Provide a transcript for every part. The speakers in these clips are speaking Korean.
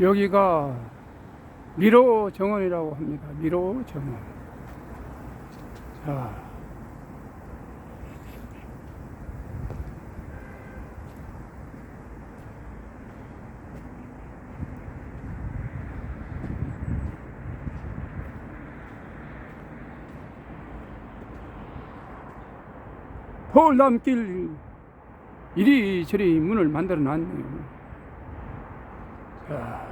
여기가 미로 정원이라고 합니다. 미로 정원. 자. 돌담길 이리저리 문을 만들어 놨네요. 자.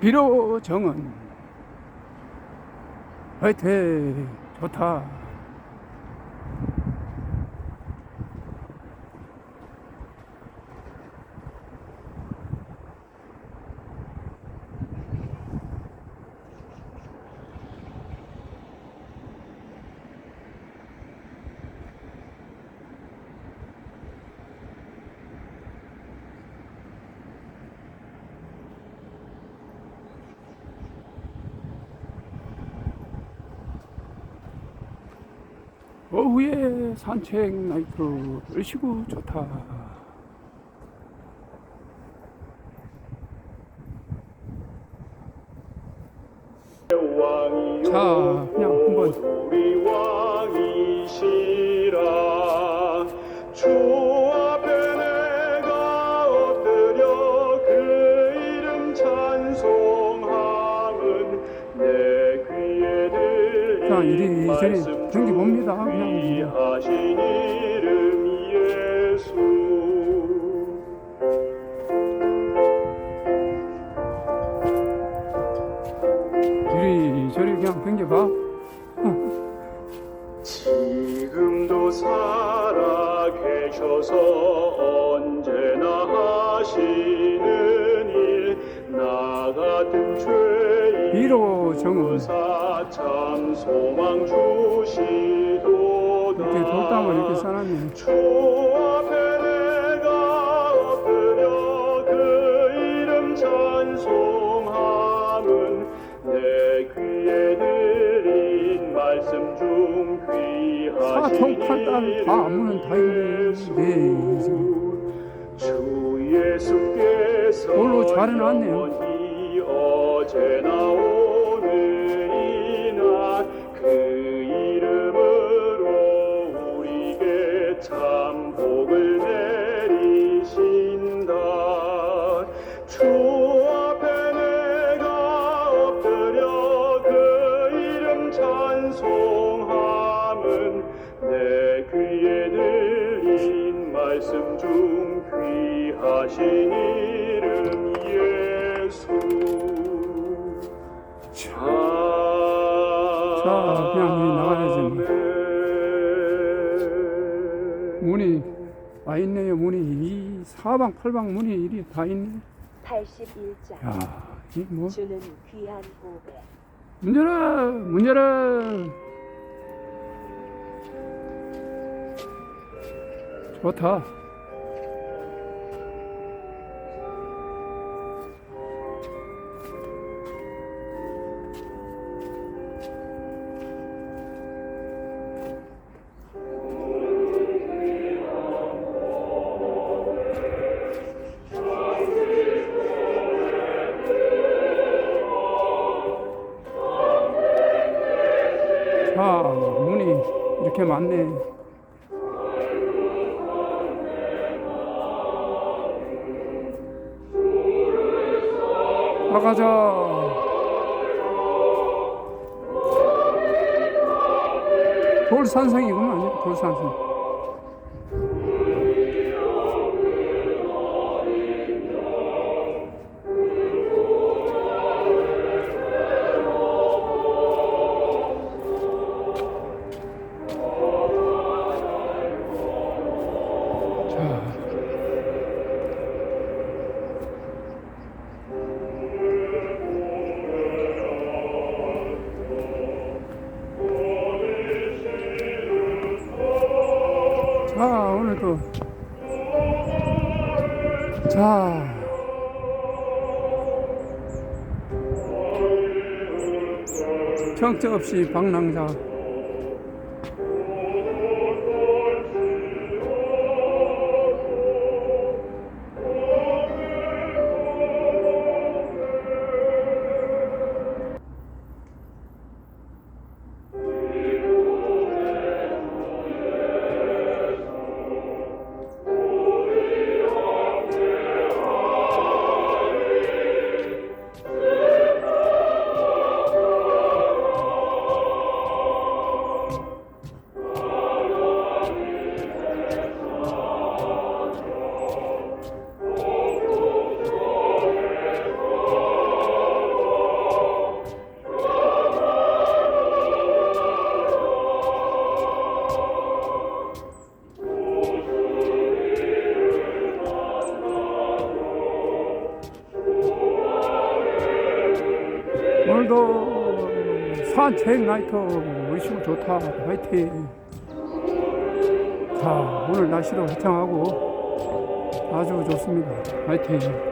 비로 정은 화이팅! 좋다 오후에 산책 나이트 얼씨구 좋다. 자 그냥 한번. 그 자, 이리 저리 말씀 경기 봅니다. Ачі 린 말씀 중 귀하신 사통팔달 다 안무는 다 있네. 네주 예수께서 뭘로 잘 해놨네요. 자, 그냥 우리 나가야지, 뭐. 문이 와 있네요 문이. 이 사방 팔방 문이 이리 다 있네. 81장. 야 이 뭐? 주는 귀한 고백. 문 열어 문 열어. 좋다 이렇게 많네. 나가자. 돌산성이구만 돌산성 정처 없이 방랑자 오늘도 산책 나이트 의식은 좋다. 화이팅. 자 오늘 날씨도 화창하고 아주 좋습니다. 화이팅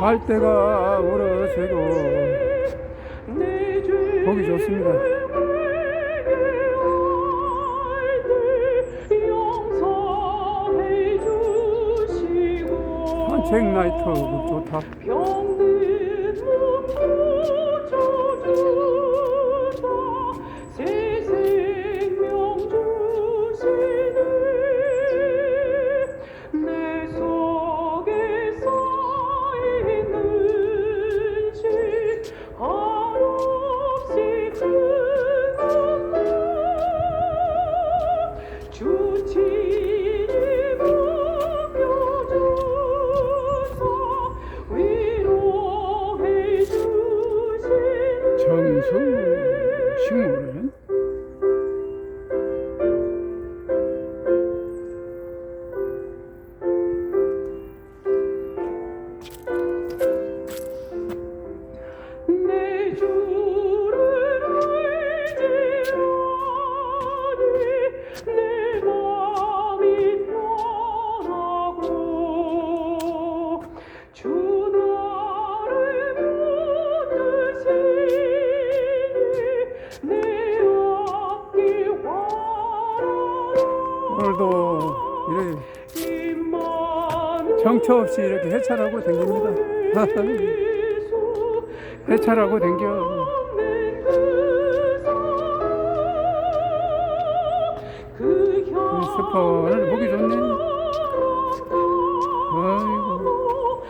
갈 때가 멀어져도 보기 좋습니다. 산책 나이트 좋다 정처 없이 이렇게 해찰하고 다닙니다. 해찰하고 댕겨. 그 스퍼를 보기 좋네. 아이고.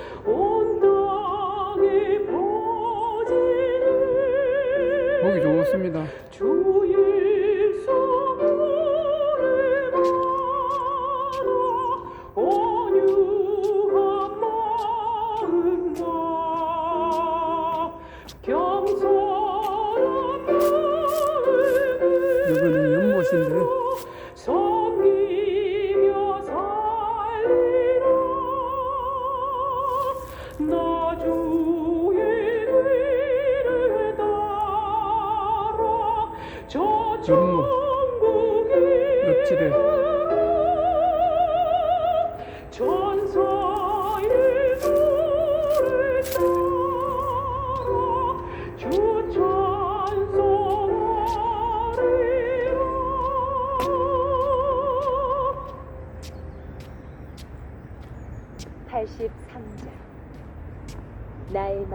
보기 좋습니다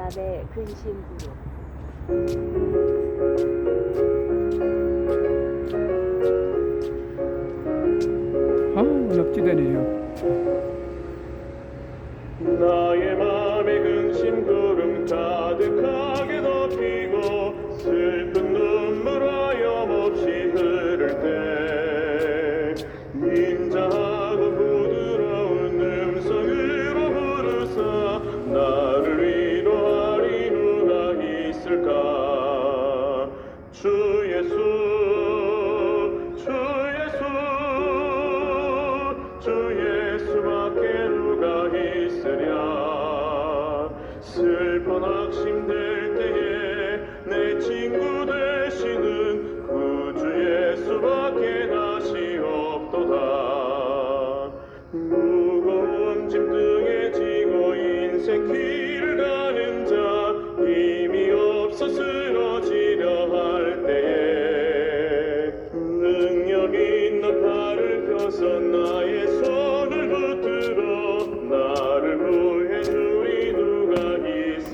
바람에 근심부로 아우 엽지다리요. 나의 마 슬픈 악심들.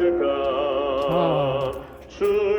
있을까 아. 주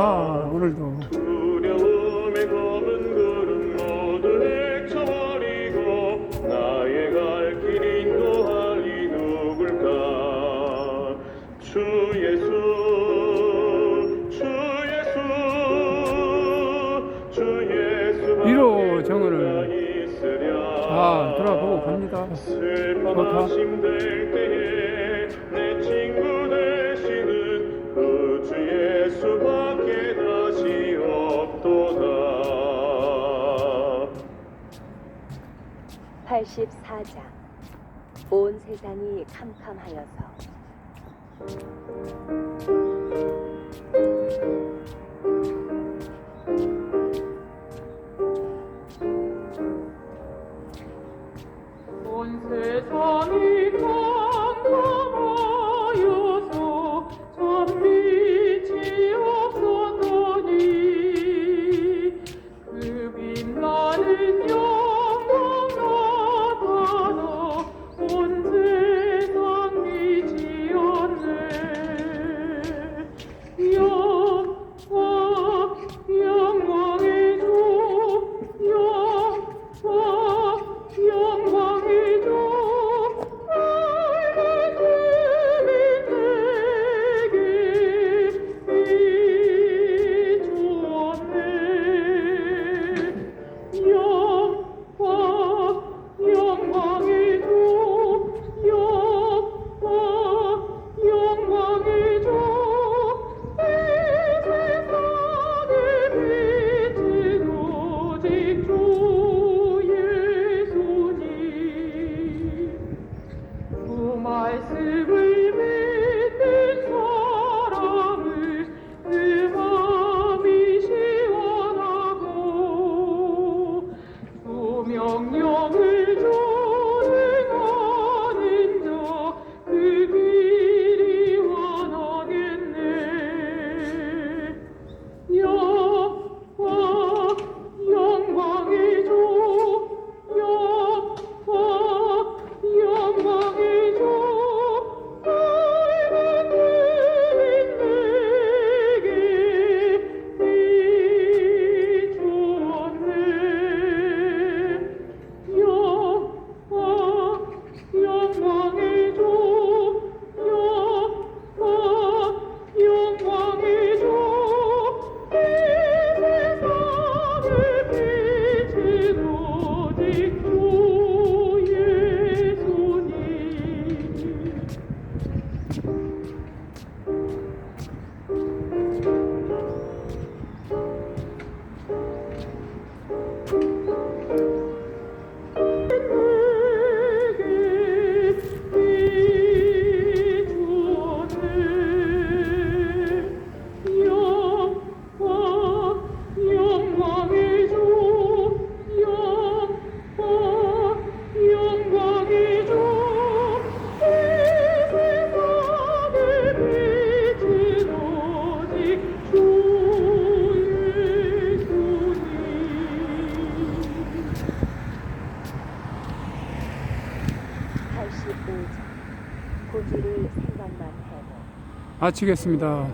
아, 오늘도. 두려움에 검은 구름 모두 헤쳐버리고 나의 갈 길 인도하리 누굴까? 주 예수 주 예수 주 예수 위로 정을 자 돌아보고 갑니다. 좋다. 84장. 온 세상이 캄캄하여서. 마치겠습니다.